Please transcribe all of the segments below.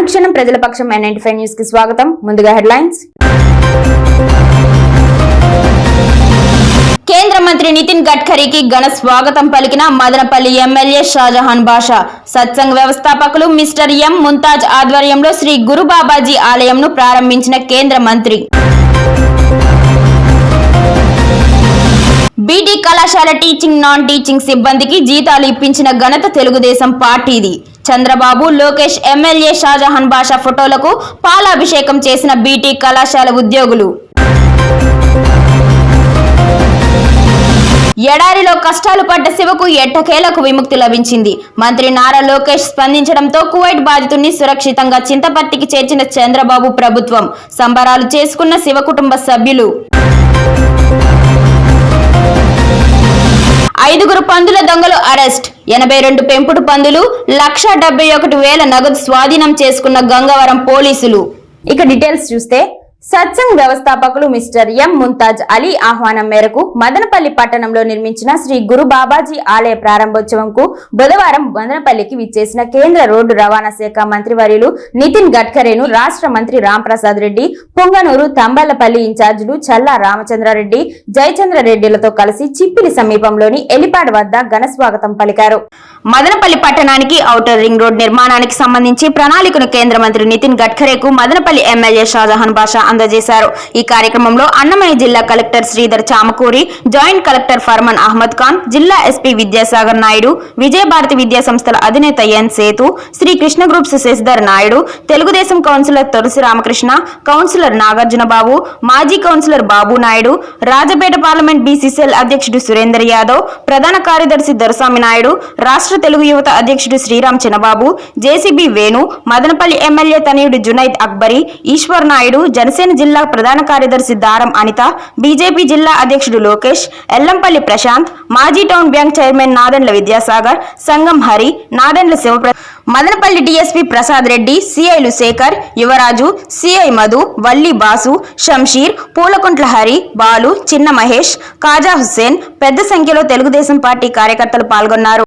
అనుక్షణం ప్రజల పక్షం ninety five న్యూస్కి స్వాగతం. ముందుగా హెడ్లైన్స్. కేంద్ర మంత్రి నితిన్ గడ్కరీకి ఘన స్వాగతం పలికిన మదనపల్లి ఎమ్మెల్యే షాజహాన్ బాషా. సత్సంగ్ వ్యవస్థాపకులు మిస్టర్ ఎం ముంతాజ్ ఆధ్వర్యంలో శ్రీ గురుబాబాజీ ఆలయంను ప్రారంభించిన కేంద్ర మంత్రి. బీటీ కళాశాల టీచింగ్ నాన్ టీచింగ్ సిబ్బందికి జీతాలు ఇప్పించిన ఘనత తెలుగుదేశం పార్టీది. చంద్రబాబు లోకేష్ ఎమ్మెల్యే షాజహాన్ బాషా ఫోటోలకు పాలాభిషేకం చేసిన బీటీ కళాశాల ఉద్యోగులు. ఎడారిలో కష్టాలు పడ్డ శివకు ఎట్టకేలకు విముక్తి లభించింది. మంత్రి నారా లోకేష్ స్పందించడంతో కువైట్ బాధితుడిని సురక్షితంగా చింతపర్తికి చేర్చిన చంద్రబాబు ప్రభుత్వం సంబరాలు చేసుకున్న శివ కుటుంబ సభ్యులు. ఐదుగురు పందుల దొంగలు అరెస్ట్. ఎనభై రెండు పెంపుడు పందులు లక్ష డెబ్బై ఒకటి వేల నగదు స్వాధీనం చేసుకున్న గంగవరం పోలీసులు. ఇక డీటెయిల్స్ చూస్తే సత్సంగ్ వ్యవస్థాపకులు మిస్టర్ ఎం ముంతాజ్ అలీ ఆహ్వానం మేరకు మదనపల్లి పట్టణంలో నిర్మించిన శ్రీ గురు బాబాజీ ఆలయ ప్రారంభోత్సవంకు బుధవారం మదనపల్లికి విచ్చేసిన కేంద్ర రోడ్డు రవాణా శాఖ మంత్రివర్యులు నితిన్ గడ్కరేను రాష్ట్ర మంత్రి రాంప్రసాద్ రెడ్డి పొంగనూరు తంబలపల్లి ఇన్ఛార్జీలు చల్లా రామచంద్రారెడ్డి జయచంద్ర రెడ్డిలతో కలిసి చిప్పిలి సమీపంలోని ఎలిపాడ్ వద్ద ఘన స్వాగతం పలికారు. మదనపల్లి పట్టణానికి ఔటర్ రింగ్ రోడ్ నిర్మాణానికి సంబంధించి ప్రణాళికను కేంద్ర మంత్రి నితిన్ గడ్కరేకు మదనపల్లి ఎమ్మెల్యే షాజహాన్ బాషా అందజేశారు. ఈ కార్యక్రమంలో అన్నమయ్య జిల్లా collector Sridhar Chamakuri joint collector Farman Ahmed Khan జిల్లా ఎస్పీ విద్యాసాగర్ నాయుడు విజయభారతి విద్యా సంస్థల అధినేత N Sethu Sri Krishna groups Shashidhar Naidu Telugu Desam councillor Tolasi Ramakrishna councillor Nagarjuna Babu మాజీ councillor Babu Naidu Rajapeta parliament BCCL అధ్యక్షుడు సురేందర్ యాదవ్ ప్రధాన కార్యదర్శి దొరస్వామి నాయుడు రాష్ట్ర తెలుగు యువత అధ్యక్షుడు శ్రీరామ్ చిన్నబాబు జేసీబీ వేణు మదనపల్లి ఎమ్మెల్యే తనయుడు జునైద్ అక్బరి ఈశ్వర్ నాయుడు జనసేన జిల్లా ప్రధాన కార్యదర్శి దారం అనిత బీజేపీ జిల్లా అధ్యక్షుడు లోకేష్ ఎల్లంపల్లి ప్రశాంత్ మాజీ town bank chairman Nadendla Vidyasagar Sangam Hari Nadendla శివప్ర Madanapalle DSP Prasad Reddy సిఐలు శేఖర్ యువరాజు సిఐ మధు వల్లి బాసు షంషీర్ పూలకుంట్ల హరి బాలు చిన్న మహేష్ కాజా హుస్సేన్ పెద్ద సంఖ్యలో తెలుగుదేశం పార్టీ కార్యకర్తలు పాల్గొన్నారు.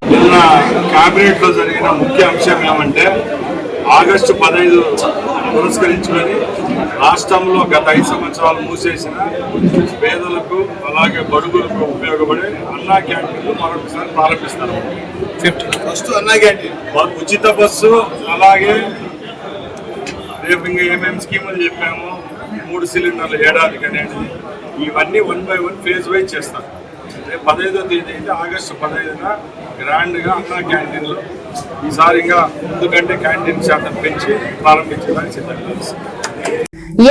నిన్న క్యాబినెట్లో జరిగిన ముఖ్య అంశం ఏమంటే ఆగస్టు పదహైదు పురస్కరించుకొని రాష్ట్రంలో గత ఐదు సంవత్సరాలు మూసేసిన పేదలకు అలాగే బడుగులకు ఉపయోగపడే అన్నా క్యాంటీన్లు మరొకసారి ప్రారంభిస్తారు. ఫస్ట్ అన్నా క్యాంటీన్. ఉచిత బస్సు అలాగే రేపు ఇంకా ఏమేమి స్కీములు చెప్పాము మూడు సిలిండర్లు ఏడాదికి అనేది ఇవన్నీ one by one phase wise చేస్తారు. రేపు పదహైదో తేదీ అయితే ఆగస్టు పదహైదున గ్రాండ్గా అన్న క్యాంటీన్లో ఈసారి ఇంకా ముందు కంటే క్యాంటీన్ శాతం పెంచి ప్రారంభించడానికి సిద్ధంగా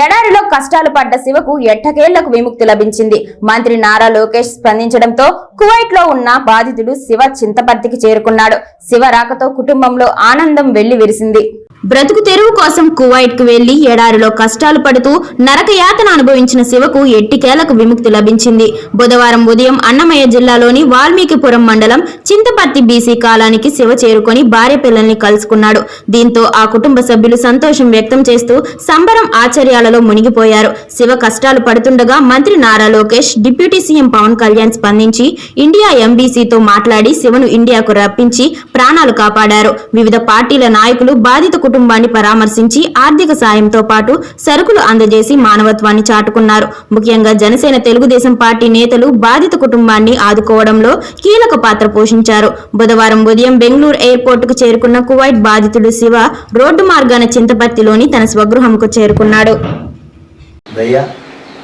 ఎడారిలో కష్టాలు పడ్డ శివకు ఎట్టకేళ్ళకు విముక్తి లభించింది. మంత్రి నారా లోకేష్ స్పందించడంతో కువైట్లో ఉన్న బాధితుడు శివ చింతపర్తికి చేరుకున్నాడు. శివ రాకతో కుటుంబంలో ఆనందం వెళ్ళి విరిసింది బ్రతుకు తెరువు కోసం కువైట్కు వెళ్ళి ఎడారిలో కష్టాలు పడుతూ నరకయాతన అనుభవించిన శివకు ఎట్టికేలకు విముక్తి లభించింది. బుధవారం ఉదయం అన్నమయ్య జిల్లాలోని వాల్మీకిపురం మండలం చింతపర్తి బీసీ కాలానికి శివ చేరుకొని భార్య పిల్లల్ని కలుసుకున్నాడు. దీంతో ఆ కుటుంబ సభ్యులు సంతోషం వ్యక్తం చేస్తూ సంబరం ఆచర్యాలలో మునిగిపోయారు. శివ కష్టాలు పడుతుండగా మంత్రి నారా లోకేష్ డిప్యూటీ సీఎం పవన్ కళ్యాణ్ స్పందించి ఇండియా ఎంబీసీతో మాట్లాడి శివను ఇండియాకు రప్పించి ప్రాణాలు కాపాడారు. వివిధ పార్టీల నాయకులు బాధిత కుటుంబాన్ని పరామర్శించి ఆర్థిక సాయంతో పాటు సరుకులు అందజేసి మానవత్వాన్ని చాటుకున్నారు. ముఖ్యంగా జనసేన తెలుగుదేశం పార్టీ నేతలు బాధిత కుటుంబాన్ని ఆదుకోవడంలో కీలక పాత్ర పోషించారు. బుధవారం ఉదయం బెంగళూరు ఎయిర్పోర్ట్కు చేరుకున్న కువైట్ బాధితుడు శివ రోడ్డు మార్గాన చింతపర్తిలోని తన స్వగృహంకు చేరుకున్నాడు.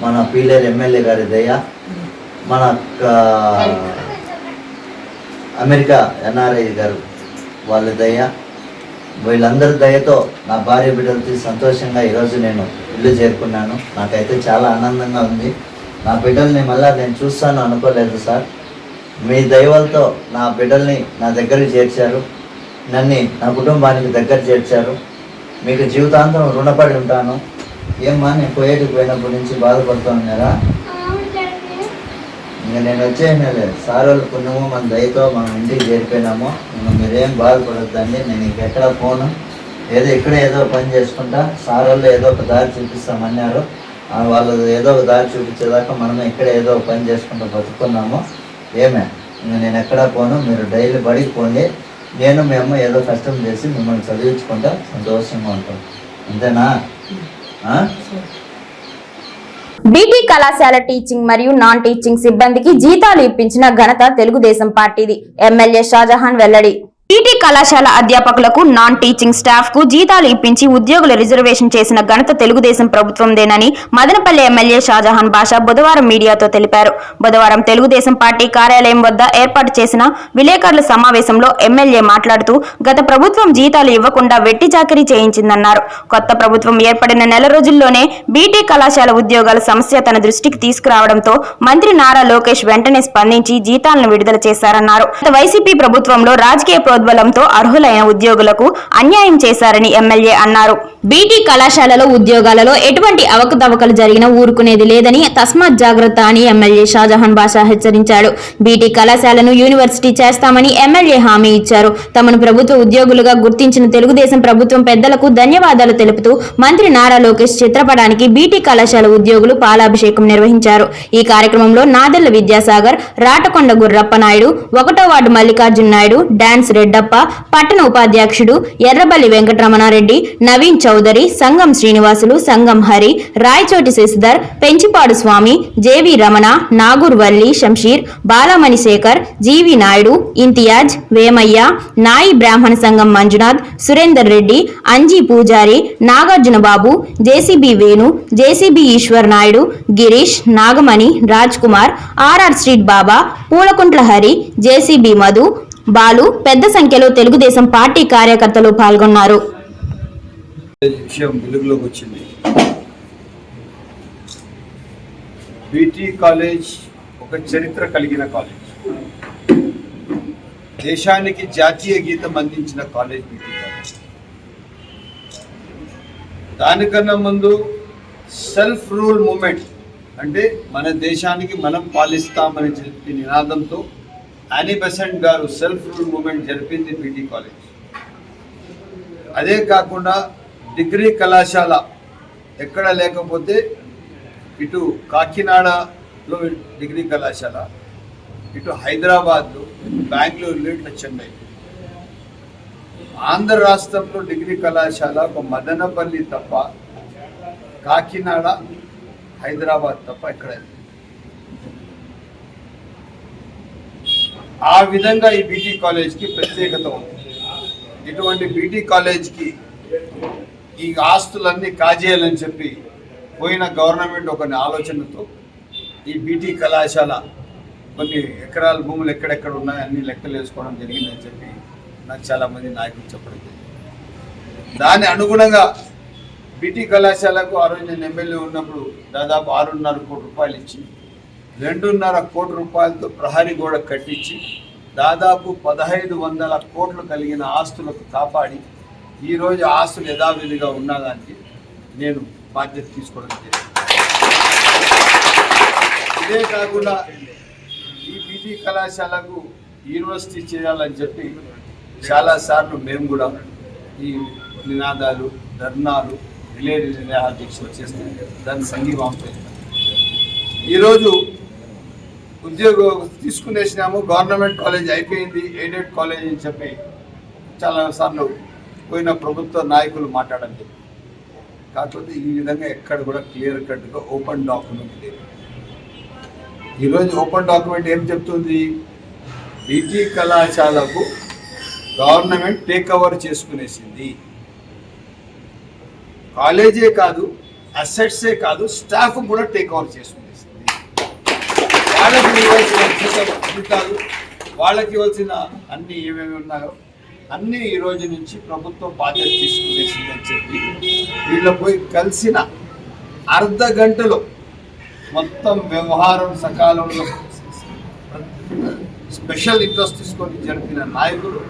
మన పీలేరు ఎమ్మెల్యే గారి దయ మన అమెరికా ఎన్ఆర్ఐ గారు వాళ్ళ దయ వీళ్ళందరి దయతో నా భార్య బిడ్డలతో సంతోషంగా ఈరోజు నేను ఇల్లు చేరుకున్నాను. నాకైతే చాలా ఆనందంగా ఉంది. నా బిడ్డల్ని మళ్ళీ నేను చూస్తాను అనుకోలేదు సార్. మీ దయవలతో నా బిడ్డల్ని నా దగ్గరికి చేర్చారు. నన్ను నా కుటుంబానికి దగ్గర చేర్చారు. మీకు జీవితాంతం రుణపడి ఉంటాను. ఏమ్మా నేను పోయేటికి పోయినప్పటి నుంచి బాధపడుతున్నారా ఇంకా నేను వచ్చేయలేదు సార్ వాళ్ళు పుణ్యము మన దయతో మనం ఇంటికి చేరిపోయినాము. ఇంకా మీరేం బాధపడద్దండి నేను ఇంకెక్కడ పోను. ఏదో ఇక్కడ ఏదో పని చేసుకుంటా. సార్ వాళ్ళు ఏదో ఒక దారి చూపిస్తామన్నారు. వాళ్ళు ఏదో ఒక దారి చూపించేదాకా మనం ఇక్కడ ఏదో ఒక పని చేసుకుంటూ బతుకున్నాము. ఏమే? ఇంకా నేను ఎక్కడా పోను మీరు డైలీ బడికి పోండి. నేను మేము ఏదో కష్టం చేసి మిమ్మల్ని చదివించుకుంటా సంతోషంగా ఉంటాం. అంతేనా? బీటీ కళాశాల టీచింగ్ మరియు నాన్ టీచింగ్ సిబ్బందికి జీతాలు ఇప్పించిన ఘనత తెలుగుదేశం పార్టీది. ఎమ్మెల్యే షాజహాన్ వెల్లడి. కళాశాల అధ్యాపకులకు నాన్ టీచింగ్ స్టాఫ్కు జీతాలు ఇప్పించి ఉద్యోగుల రిజర్వేషన్ చేసిన ఘనత తెలుగుదేశం ప్రభుత్వందేనని మదనపల్లి ఎమ్మెల్యే షాజహాన్ బాషా బుధవారం మీడియాతో తెలిపారు. బుధవారం తెలుగుదేశం పార్టీ కార్యాలయం వద్ద ఏర్పాటు చేసిన విలేకరుల సమావేశంలో ఎమ్మెల్యే మాట్లాడుతూ గత ప్రభుత్వం జీతాలు ఇవ్వకుండా వెట్టి చాకరీ చేయించిందన్నారు. కొత్త ప్రభుత్వం ఏర్పడిన నెల రోజుల్లోనే బీటీ కళాశాల ఉద్యోగాల సమస్య తన దృష్టికి తీసుకురావడంతో మంత్రి నారా లోకేష్ వెంటనే స్పందించి జీతాలను విడుదల చేశారన్నారు. వైసీపీ ప్రభుత్వంలో రాజకీయ చేయడంతో అర్హులైన ఉద్యోగులకు అన్యాయం చేశారని ఎమ్మెల్యే అన్నారు. బీటీ కళాశాలలో ఉద్యోగాలలో ఎటువంటి అవకతవకలు జరిగినా ఊరుకునేది లేదని తస్మాత్ జాగ్రత్త అని ఎమ్మెల్యే షాజహాన్ బాషా హెచ్చరించాడు. బీటీ కళాశాలను యూనివర్సిటీ చేస్తామని ఎమ్మెల్యే హామీ ఇచ్చారు. తమను ప్రభుత్వ ఉద్యోగులుగా గుర్తించిన తెలుగుదేశం ప్రభుత్వం పెద్దలకు ధన్యవాదాలు తెలుపుతూ మంత్రి నారా లోకేష్ చిత్రపటానికి బీటీ కళాశాల ఉద్యోగులు పాలాభిషేకం నిర్వహించారు. ఈ కార్యక్రమంలో నాదెళ్ళ విద్యాసాగర్ రాటకొండ గుర్రప్ప నాయుడు ఒకటో వార్డు మల్లికార్జున నాయుడు డాన్స్ రెడ్డప్ప పట్టణ ఉపాధ్యక్షుడు ఎర్రబల్లి వెంకటరమణారెడ్డి నవీన్ చౌదరి సంగం శ్రీనివాసులు సంగం హరి రాయచోటి శశిధర్ పెంచిపాడు స్వామి జేవి రమణ నాగూర్వల్లి శంషీర్ బాలామణి శేఖర్ జీవి నాయుడు ఇంతియాజ్ వేమయ్య నాయి బ్రాహ్మణ సంఘం మంజునాథ్ సురేందర్ రెడ్డి అంజీ పూజారి Nagarjuna Babu JCB Venu JCB Eshwar Naidu Girish Nagamani Raj Kumar RR street Baba Poolakuntla Hari JCB Madhu Balu పెద్ద సంఖ్యలో తెలుగుదేశం పార్టీ కార్యకర్తలు పాల్గొన్నారు. విషయం వెలుగులోకి వచ్చింది. బీటీ కాలేజ్ ఒక చరిత్ర కలిగిన కాలేజ్. దేశానికి జాతీయ గీతం అందించిన కాలేజ్ బీటీ కాలేజ్. దానికన్నా ముందు సెల్ఫ్ రూల్ మూమెంట్ అంటే మన దేశానికి మనం పాలిస్తామని చెప్పి నినాదంతో యానీ బెసెంట్ గారు సెల్ఫ్ రూల్ మూమెంట్ జరిపింది బీటీ కాలేజ్. అదే కాకుండా డిగ్రీ కళాశాల ఎక్కడ లేకపోతే ఇటు కాకినాడలో డిగ్రీ కళాశాల ఇటు హైదరాబాద్లో బెంగళూరులో ఇట్లా చెన్నై. ఆంధ్ర రాష్ట్రంలో డిగ్రీ కళాశాల ఒక మదనపల్లి తప్ప కాకినాడ హైదరాబాద్ తప్ప ఎక్కడ ఆ విధంగా ఈ బీటీ కాలేజ్కి ప్రత్యేకత ఉంది. ఇటువంటి బీటీ కాలేజ్కి ఈ ఆస్తులన్నీ కాజేయాలని చెప్పి పోయిన గవర్నమెంట్ ఒక ఆలోచనతో ఈ బీటీ కళాశాల కొన్ని ఎకరాల భూములు ఎక్కడెక్కడ ఉన్నాయో అన్ని లెక్కలు వేసుకోవడం జరిగిందని చెప్పి నాకు చాలామంది నాయకులు చెప్పడం జరిగింది. దాని అనుగుణంగా బీటీ కళాశాలకు ఆ రోజు నేను ఎమ్మెల్యే ఉన్నప్పుడు దాదాపు ఆరున్నర కోటి రూపాయలు ఇచ్చి రెండున్నర కోటి రూపాయలతో ప్రహరీ గోడ కట్టించి దాదాపు పదహైదు వందల కోట్లు కలిగిన ఆస్తులకు కాపాడి ఈరోజు ఆస్తులు యథావిధిగా ఉన్నదానికి నేను బాధ్యత తీసుకోవడం జరిగింది. ఇదే కాకుండా ఈ బీటీ కళాశాలకు యూనివర్సిటీ చేయాలని చెప్పి చాలాసార్లు మేము కూడా ఈ నినాదాలు ధర్నాలు రిలే రిలే అధ్యక్షులు చేస్తాం దాన్ని సంఘీభావం చేస్తాం ఈరోజు ఉద్యోగం తీసుకునేసినాము గవర్నమెంట్ కాలేజ్ అయిపోయింది ఎయిడెడ్ కాలేజ్ అని చెప్పి చాలా సార్లు పోయిన ప్రభుత్వ నాయకులు మాట్లాడండి కాకపోతే ఈ విధంగా ఎక్కడ కూడా క్లియర్ కట్గా ఓపెన్ డాక్యుమెంట్ లేదు. ఈరోజు ఓపెన్ డాక్యుమెంట్ ఏం చెప్తుంది? బీటీ కళాశాలకు గవర్నమెంట్ టేక్ ఓవర్ చేసుకునేసింది. కాలేజే కాదు అసెట్సే కాదు స్టాఫ్ కూడా టేక్ ఓవర్ చేసుకుంది. వాళ్ళకి ఇవ్వాల్సిన జీతాలు వాళ్ళకి ఇవ్వాల్సిన అన్ని ఏమేమి ఉన్నాయో అన్ని ఈ రోజు నుంచి ప్రభుత్వం బాధ్యత తీసుకునేసిందని చెప్పి వీళ్ళ పోయి కలిసిన అర్ధ గంటలో మొత్తం వ్యవహారం సకాలంలో స్పెషల్ ఇంట్రెస్ట్ తీసుకొని జరిపిన నాయకుడు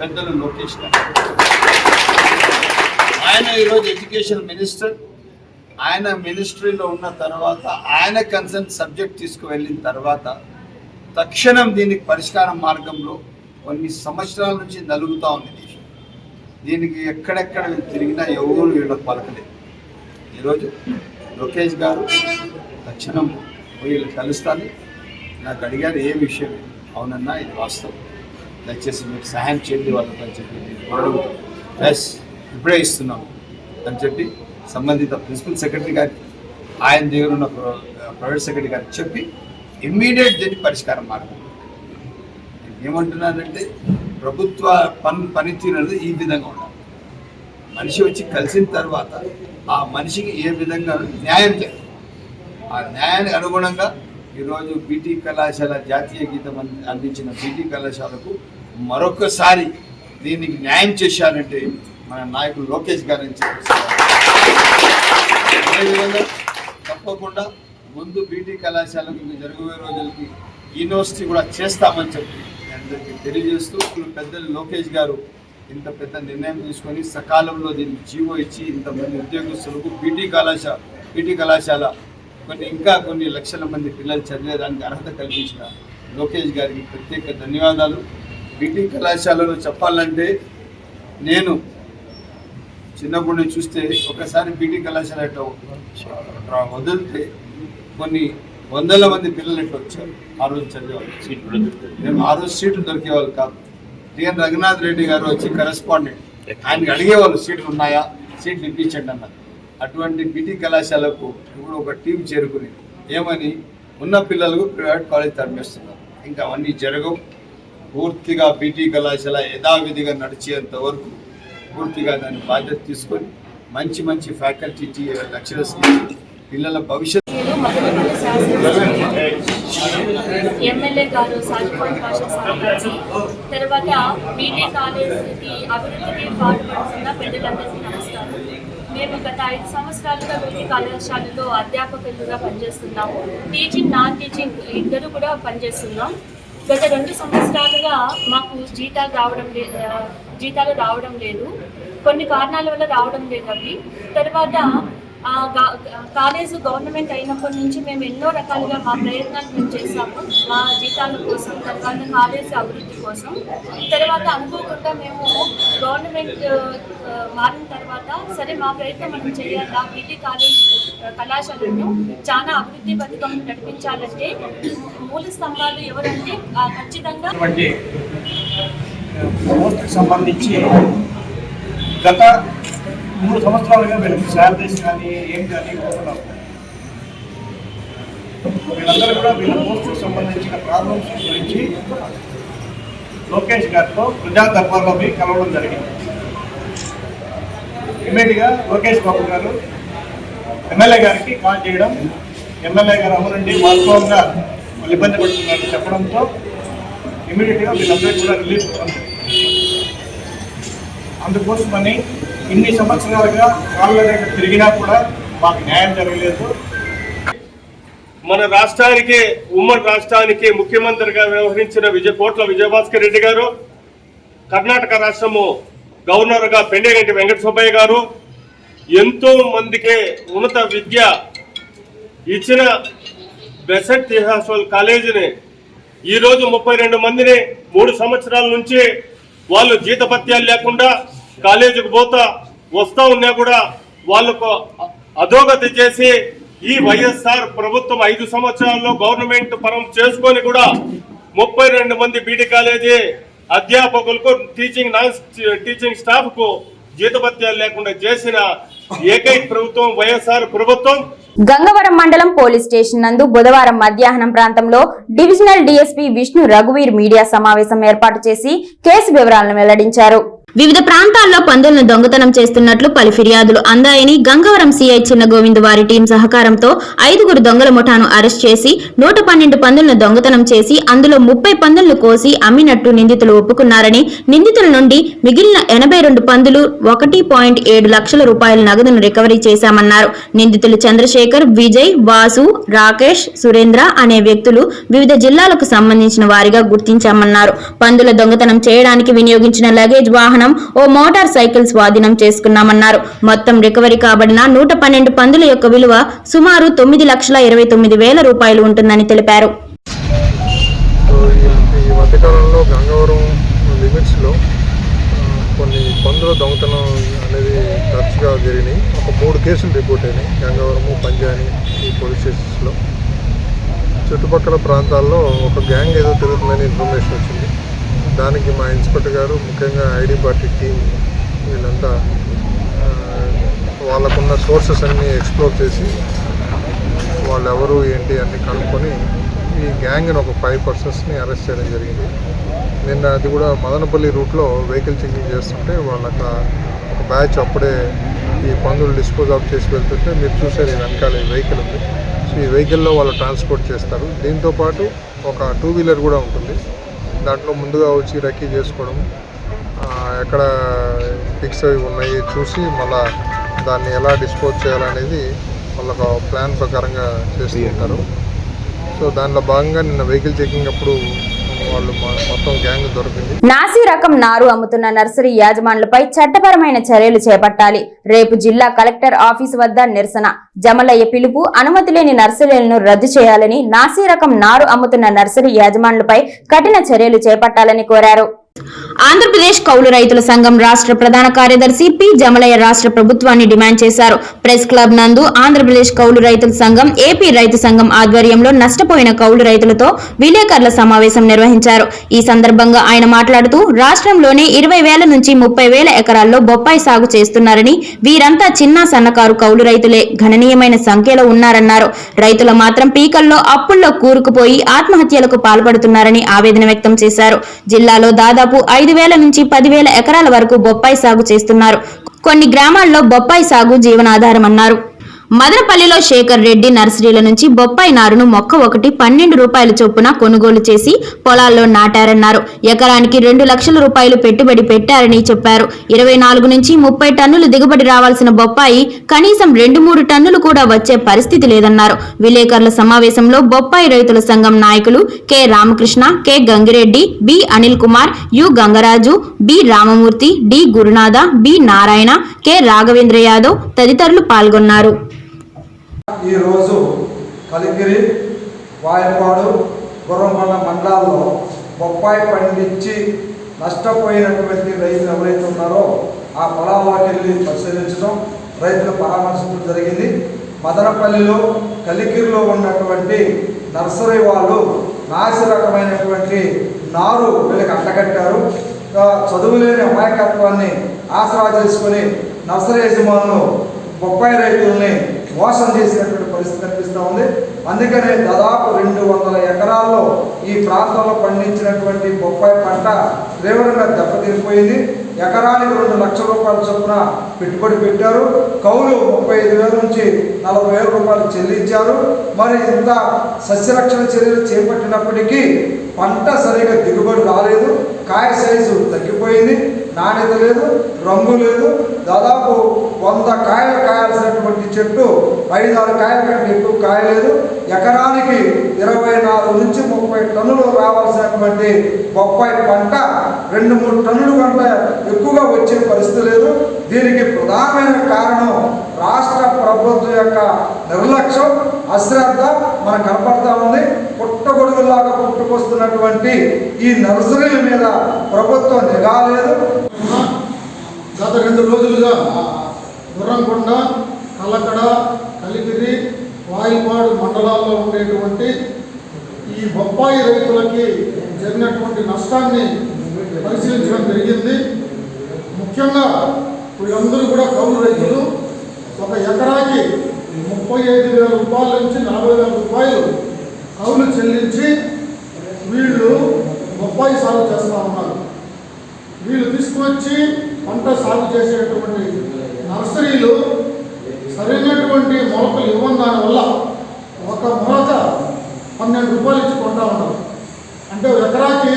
పెద్దలు లోకేష్ గారు. ఆయన ఈరోజు ఎడ్యుకేషన్ మినిస్టర్ ఆయన మినిస్ట్రీలో ఉన్న తర్వాత ఆయన కన్సర్న్ సబ్జెక్ట్ తీసుకువెళ్ళిన తర్వాత తక్షణం దీనికి పరిష్కారం మార్గంలో కొన్ని సంవత్సరాల నుంచి నలుగుతూ ఉంది దేశం. దీనికి ఎక్కడెక్కడ తిరిగినా ఎవరు వీళ్ళకి పలకలేదు. ఈరోజు లోకేష్ గారు తక్షణం వీళ్ళు కలుస్తాను. నాకు అడిగారు ఏ విషయం? అవునన్నా ఇది వాస్తవం. దయచేసి మీకు సహాయం చేయండి వాళ్ళతో అని చెప్పి నేను అడుగుతాను ఇప్పుడే ఇస్తున్నాం అని చెప్పి సంబంధిత ప్రిన్సిపల్ సెక్రటరీ గారికి ఆయన దగ్గర ఉన్న ప్ర- ప్రైవేట్ సెక్రటరీ గారికి చెప్పి ఇమ్మీడియట్ దీనికి పరిష్కారం మార్గం. ఏమంటున్నానంటే ప్రభుత్వ పని పనితీరు అనేది ఈ విధంగా ఉండాలి. మనిషి వచ్చి కలిసిన తర్వాత ఆ మనిషికి ఏ విధంగా న్యాయం చేయాలి ఆ న్యాయానికి అనుగుణంగా ఈరోజు బీటీ కళాశాల జాతీయ గీతం అందించిన బీటీ కళాశాలకు మరొకసారి దీనికి న్యాయం చేశారంటే మన నాయకులు లోకేష్ గారు అని చెప్పేసి అదేవిధంగా తప్పకుండా ముందు బీటీ కళాశాలకు ఇంకా జరగబోయే రోజులకి యూనివర్సిటీ కూడా చేస్తామని చెప్పి అందరికీ తెలియజేస్తూ ఇప్పుడు పెద్దలు లోకేష్ గారు ఇంత పెద్ద నిర్ణయం తీసుకొని సకాలంలో దీనికి జీవో ఇచ్చి ఇంతమంది ఉద్యోగస్తులకు బీటీ కళాశాల బీటీ కళాశాల కొన్ని ఇంకా కొన్ని లక్షల మంది పిల్లలు చదివేదానికి అర్హత కల్పించిన లోకేష్ గారికి ప్రత్యేక ధన్యవాదాలు. బీటీ కళాశాలలో చెప్పాలంటే నేను చిన్నప్పుడు నుంచి చూస్తే ఒకసారి బీటీ కళాశాల వదిలితే కొన్ని వందల మంది పిల్లలు ఇట్లా వచ్చారు. ఆ రోజు చదివేవాళ్ళు. మేము ఆ రోజు సీట్లు దొరికేవాళ్ళు కాదు. టిఎన్ రఘునాథ్ రెడ్డి గారు వచ్చి కరెస్పాండెంట్ ఆయనకి అడిగేవాళ్ళు సీట్లు ఉన్నాయా? సీట్లు ఇప్పించండి అన్నారు. అటువంటి బీటీ కళాశాలకు ఇప్పుడు ఒక టీం చేరుకుని ఏమని ఉన్న పిల్లలకు ప్రైవేట్ కాలేజ్ తరమేస్తున్నారు ఇంకా అవన్నీ జరగవు. పూర్తిగా బీటీ కళాశాల యథావిధిగా నడిచేంత వరకు పూర్తిగా దాని బాధ్యత తీసుకొని మంచి మంచి ఫ్యాకల్టీ లెక్చరర్స్ పిల్లల భవిష్యత్ ఎమ్మెల్యే గారు సాగిపోయిన భాష సాధించి తర్వాత బీటీ కాలేజీకి అభివృద్ధికి పాటుపడుతున్న పెద్దలందరికీ నమస్కారం. మేము గత ఐదు సంవత్సరాలుగా బీటీ కళాశాలలో అధ్యాపకులుగా పనిచేస్తున్నాము. టీచింగ్ నాన్ టీచింగ్ ఇద్దరు కూడా పనిచేస్తున్నాం. గత రెండు సంవత్సరాలుగా మాకు జీతాలు రావడం లేదు జీతాలు రావడం లేదు. కొన్ని కారణాల వల్ల రావడం లేదు అవి. తర్వాత కాలేజ్ గవర్నమెంట్ అయినప్పటి నుంచి మేము ఎన్నో రకాలుగా మా ప్రయత్నాలు మేము చేశాము. మా జీతాల కోసం తర్వాత కాలేజ్ అభివృద్ధి కోసం. తర్వాత అనుకోకుండా మేము గవర్నమెంట్ మారిన తర్వాత సరే మా ప్రయత్నం మనం చేయాలా. బీటీ కాలేజ్ కళాశాలను చాలా అభివృద్ధి పథకం నడిపించాలంటే మూల స్తంభాలు ఎవరంటే ఖచ్చితంగా పోస్టుకు సంబంధించి గత మూడు సంవత్సరాలుగా వీళ్ళకి శాలరీస్ కానీ ఏం కానీ ఇవ్వకున్నారు వీళ్ళందరూ కూడా వీళ్ళ పోస్టుకు సంబంధించిన ప్రాబ్లమ్స్ గురించి లోకేష్ గారితో ప్రజా దర్బార్లో పోయి కలవడం జరిగింది. ఇమీడియట్గా లోకేష్ బాబు గారు ఎమ్మెల్యే గారికి కాల్ చేయడం ఎమ్మెల్యే గారు అవునండి వాస్తవంగా వాళ్ళు ఇబ్బంది పడుతున్నారని చెప్పడంతో ఇమీడియట్గా వీళ్ళందరికీ కూడా రిలీఫ్ ఇవ్వడం అందుకోసమని ఇన్ని సంవత్సరాలుగా వాళ్ళ దగ్గర తిరిగినా కూడా మాకు న్యాయం జరగలేదు. మన రాష్ట్రానికి ఉమ్మడి రాష్ట్రానికి ముఖ్యమంత్రిగా వ్యవహరించిన విజయ కోట్ల విజయభాస్కర్ రెడ్డి గారు కర్ణాటక రాష్ట్రము గవర్నర్గా పెండేగంటి వెంకట సుబ్బయ్య గారు ఎంతో మందికి ఉన్నత విద్య ఇచ్చిన బెసెట్ తిహాసోల్ కాలేజీని ఈరోజు ముప్పై రెండు మందిని మూడు సంవత్సరాల నుంచి వాళ్ళు జీతభత్యాలు లేకుండా కాలేజీకి పోతా వస్తా ఉన్నా కూడా వాళ్ళకు అధోగతి చేసి ఈ వైఎస్ఆర్ ప్రభుత్వం ఐదు సంవత్సరాల్లో గవర్నమెంట్ పరం చేసుకొని కూడా ముప్పై రెండు మంది బీటీ కాలేజీ అధ్యాపకులకు టీచింగ్ నాన్ టీచింగ్ స్టాఫ్కు జీతభత్యాలు లేకుండా చేసిన ఏకైక ప్రభుత్వం వైఎస్ఆర్ ప్రభుత్వం. గంగవరం మండలం పోలీస్ స్టేషన్ నందు బుధవారం మధ్యాహ్నం ప్రాంతంలో డివిజనల్ డీఎస్పీ విష్ణు రఘువీర్ మీడియా సమావేశం ఏర్పాటు చేసి కేసు వివరాలను వెల్లడించారు. వివిధ ప్రాంతాల్లో పందులను దొంగతనం చేస్తున్నట్లు పలు ఫిర్యాదులు అందాయని గంగవరం సీఐ చిన్న గోవింద్ వారి టీం సహకారంతో ఐదుగురు దొంగల ముఠాను అరెస్ట్ చేసి నూట పన్నెండు పందులను దొంగతనం చేసి అందులో ముప్పై పందులను కోసి అమ్మినట్టు నిందితులు ఒప్పుకున్నారని నిందితుల నుండి మిగిలిన ఎనభై రెండు పందులు ఒకటి పాయింట్ ఏడు లక్షల రూపాయల నగదును రికవరీ చేశామన్నారు. నిందితులు చంద్రశేఖర్ విజయ్ వాసు రాకేష్ సురేంద్ర అనే వ్యక్తులు వివిధ జిల్లాలకు సంబంధించిన వారిగా గుర్తించామన్నారు. పందుల దొంగతనం చేయడానికి వినియోగించిన లగేజ్ వాహనం ఓ మోటార్ సైకిల్ స్వాధీనం చేసుకున్నామన్నారు. మొత్తం రికవరీ కాబడిన నూట పన్నెండు పందుల యొక్క విలువ సుమారు తొమ్మిది లక్షల ఇరవై తొమ్మిది వేల రూపాయలు ఉంటుందని తెలిపారు. మధ్యకాలంలో గంగవరం లిమిట్స్లో కొన్ని పందుల దొంగతనం అనేది తరచుగా జరిగినాయి. ఒక మూడు కేసులు రిపోర్ట్ అయినాయి గంగవరము పంజాని ఈ పోలీస్ స్టేషన్స్లో. చుట్టుపక్కల ప్రాంతాల్లో ఒక గ్యాంగ్ ఏదో తిరుగుతుందని ఇన్ఫర్మేషన్ వచ్చింది. దానికి మా ఇన్స్పెక్టర్ గారు ముఖ్యంగా ఐడి పార్టీ టీం వీళ్ళంతా వాళ్ళకున్న సోర్సెస్ అన్నీ ఎక్స్ప్లోర్ చేసి వాళ్ళు ఎవరు ఏంటి అన్ని కనుక్కొని ఈ గ్యాంగ్ని ఒక ఫైవ్ పర్సన్స్ని అరెస్ట్ చేయడం జరిగింది. నిన్న అది కూడా మదనపల్లి రూట్లో వెహికల్ చెకింగ్ చేస్తుంటే వాళ్ళ ఒక బ్యాచ్ అప్పుడే ఈ పందులు డిస్పోజ్ ఆఫ్ చేసి వెళ్తుంటే మీరు చూసారు ఈ వెనకాల ఈ వెహికల్ ఉంది. సో ఈ వెహికల్లో వాళ్ళు ట్రాన్స్పోర్ట్ చేస్తారు. దీంతో పాటు ఒక టూ వీలర్ కూడా ఉంటుంది. దాంట్లో ముందుగా వచ్చి రెక్కీ చేసుకోవడం ఎక్కడ పిక్స్ అవి ఉన్నాయి చూసి మళ్ళా దాన్ని ఎలా డిస్పోజ్ చేయాలనేది వాళ్ళొక ప్లాన్ ప్రకారంగా చేస్తూ ఉంటారు సో దానిలో భాగంగా నిన్న వెహికల్ చెకింగ్ అప్పుడు వాళ్ళు మొత్తం గ్యాంగ్ దొరికింది. నాసి రకం నారు అమ్ముతున్న నర్సరీ యాజమానులపై చట్టపరమైన చర్యలు చేపట్టాలి. రేపు జిల్లా కలెక్టర్ ఆఫీస్ వద్ద నిరసన. జమలయ్య పిలుపు అనుమతి లేని నర్సరీలను రద్దు చేయాలని నాసి రకం నారు అమ్ముతున్న నర్సరీ యాజమానులపై కఠిన చర్యలు చేపట్టాలని కోరారు. ఆంధ్రప్రదేశ్ కౌలు రైతుల సంఘం రాష్ట్ర ప్రధాన కార్యదర్శి పి. జమలయ్య రాష్ట్ర ప్రభుత్వాన్ని డిమాండ్ చేశారు. ప్రెస్ క్లబ్ నందు ఆంధ్రప్రదేశ్ కౌలు రైతుల సంఘం ఏపీ రైతు సంఘం ఆధ్వర్యంలో నష్టపోయిన కౌలు రైతులతో విలేకరుల సమావేశం నిర్వహించారు. ఈ సందర్భంగా ఆయన మాట్లాడుతూ రాష్ట్రంలోనే ఇరవై వేల నుంచి ముప్పై వేల ఎకరాల్లో బొప్పాయి సాగు చేస్తున్నారని వీరంతా చిన్న సన్నకారు కౌలు రైతులే గణనీయమైన సంఖ్యలో ఉన్నారన్నారు. రైతుల మాత్రం పీకల్లో అప్పుల్లో కూరుకుపోయి ఆత్మహత్యలకు పాల్పడుతున్నారని ఆవేదన వ్యక్తం చేశారు. జిల్లాలో దాదాపు ఐదు వేల నుంచి పదివేల ఎకరాల వరకు బొప్పాయి సాగు చేస్తున్నారు. కొన్ని గ్రామాల్లో బొప్పాయి సాగు జీవనాధారమన్నారు మదనపల్లిలో శేఖర్ రెడ్డి నర్సరీల నుంచి బొప్పాయి నారును మొక్క ఒకటి పన్నెండు రూపాయల చొప్పున కొనుగోలు చేసి పొలాల్లో నాటారన్నారు. ఎకరానికి రెండు లక్షల రూపాయలు పెట్టుబడి పెట్టారని చెప్పారు. ఇరవై నాలుగు నుంచి ముప్పై టన్నులు దిగుబడి రావాల్సిన బొప్పాయి కనీసం రెండు మూడు టన్నులు కూడా వచ్చే పరిస్థితి లేదన్నారు. విలేకరుల సమావేశంలో బొప్పాయి రైతుల సంఘం నాయకులు K. Ramakrishna K. Gangireddy B. Anil Kumar U. Gangaraju B. Ramamurthy D. Gurunatha B. Narayana K. Raghavendra Yadav తదితరులు పాల్గొన్నారు. ఈరోజు కలికిరి వాయపాడు గుర్రంకొండ మండలాల్లో బొప్పాయి పండించి నష్టపోయినటువంటి రైతులు ఎవరైతే ఉన్నారో ఆ పొలాల్లోకి వెళ్ళి పరిశీలించడం రైతులు పరామర్శించడం జరిగింది. మదనపల్లిలో కలికిరిలో ఉన్నటువంటి నర్సరీ వాళ్ళు నాసి రకమైనటువంటి నారు వీళ్ళకి అంటగట్టారు. చదువు చదువులేని అమాయకత్వాన్ని ఆసరా చేసుకొని నర్సరీ యజమానులు బొప్పాయి రైతుల్ని మోసం చేసినటువంటి పరిస్థితి కనిపిస్తూ ఉంది. అందుకనే దాదాపు రెండు వందల ఎకరాల్లో ఈ ప్రాంతంలో పండించినటువంటి బొప్పాయి పంట తీవ్రంగా దెబ్బతిరిపోయింది ఎకరానికి రెండు లక్షల రూపాయల చొప్పున పెట్టుబడి పెట్టారు. కౌలు ముప్పై ఐదు వేల నుంచి నలభై వేల రూపాయలు చెల్లించారు. మరి ఇంత సస్యరక్షణ చర్యలు చేపట్టినప్పటికీ పంట సరిగా దిగుబడి రాలేదు. కాయ సైజు తగ్గిపోయింది. నాణ్యత లేదు రంగు లేదు. దాదాపు వంద కాయలు కాయాల్సినటువంటి చెట్టు ఐదు ఆరు కాయల కంటే ఎక్కువ కాయలేదు ఎకరానికి ఇరవై నాలుగు నుంచి ముప్పై టన్నులు రావాల్సినటువంటి బొప్పాయి పంట రెండు మూడు టన్నులు కంటే ఎక్కువగా వచ్చే పరిస్థితి లేదు. దీనికి ప్రధానమైన కారణం రాష్ట్ర ప్రభుత్వం యొక్క నిర్లక్ష్యం అశ్రద్ధ మనకు కనపడతా ఉంది. పుట్టగొడుగులాగా పుట్టుకొస్తున్నటువంటి ఈ నర్సరీల మీద ప్రభుత్వం నిఘా లేదు. గత రెండు రోజులుగా గుర్రంకొండ కలకడ కలిగిరి వాయిపాడు మండలాల్లో ఉండేటువంటి ఈ బొప్పాయి రైతులకి జరిగినటువంటి నష్టాన్ని పరిశీలించడం జరిగింది. ముఖ్యంగా వీళ్ళందరూ కూడా కౌలు రైతులు. ఒక ఎకరాకి ముప్పై ఐదు వేల రూపాయల నుంచి నలభై వేల రూపాయలు కౌలు చెల్లించి వీళ్ళు బొప్పాయి సాగు చేస్తూ ఉన్నారు. వీళ్ళు తీసుకొచ్చి పంట సాగు చేసేటువంటి నర్సరీలు సరైనటువంటి మొలకలు ఇవ్వని దానివల్ల ఒక మొలక పన్నెండు రూపాయలు ఇచ్చి కొంటా ఉన్నారు. అంటే ఎకరాకి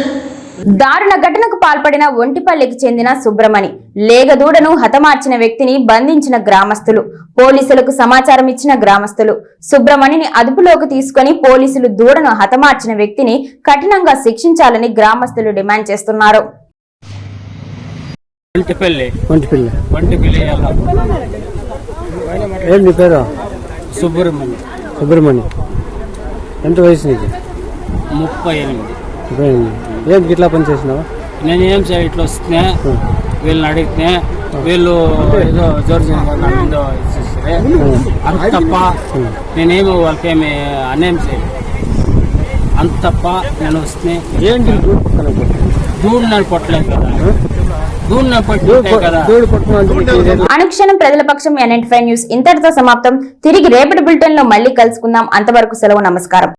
దారుణ ఘటనకు పాల్పడిన ఒంటిపల్లికి చెందిన సుబ్రమణి లేగదూడను హతమార్చిన వ్యక్తిని బంధించిన గ్రామస్తులు పోలీసులకు సమాచారం ఇచ్చిన గ్రామస్తులు. సుబ్రమణిని అదుపులోకి తీసుకొని పోలీసులు దూడను హతమార్చిన వ్యక్తిని కఠినంగా శిక్షించాలని గ్రామస్తులు డిమాండ్ చేస్తున్నారు. ఎంత వయసు ఎనిమిది. ముప్పై ఎనిమిది. ఏం గిట్లా పని చేసినావా? నేను ఏం చేయ ఇట్లా వస్తే వీళ్ళని అడిగితే వీళ్ళు ఏదో జోరు మీద ఇచ్చేస్తే అంత తప్ప నేనేమి వాళ్ళకేమి అన్యాయం చేయలేదు అంత తప్ప నేను వస్తే ఏంటి దూడు నన్ను పొట్టలేదు కదా. దూడు నన్ను పొట్టే కదా. అనుక్షణం ప్రజల పక్షం ఎన్ఎన్ ఫైవ్ న్యూస్ ఇంతటితో సమాప్తం. తిరిగి రేపటి బులెటిన్లో మళ్ళీ కలుసుకుందాం. అంతవరకు సెలవు నమస్కారం.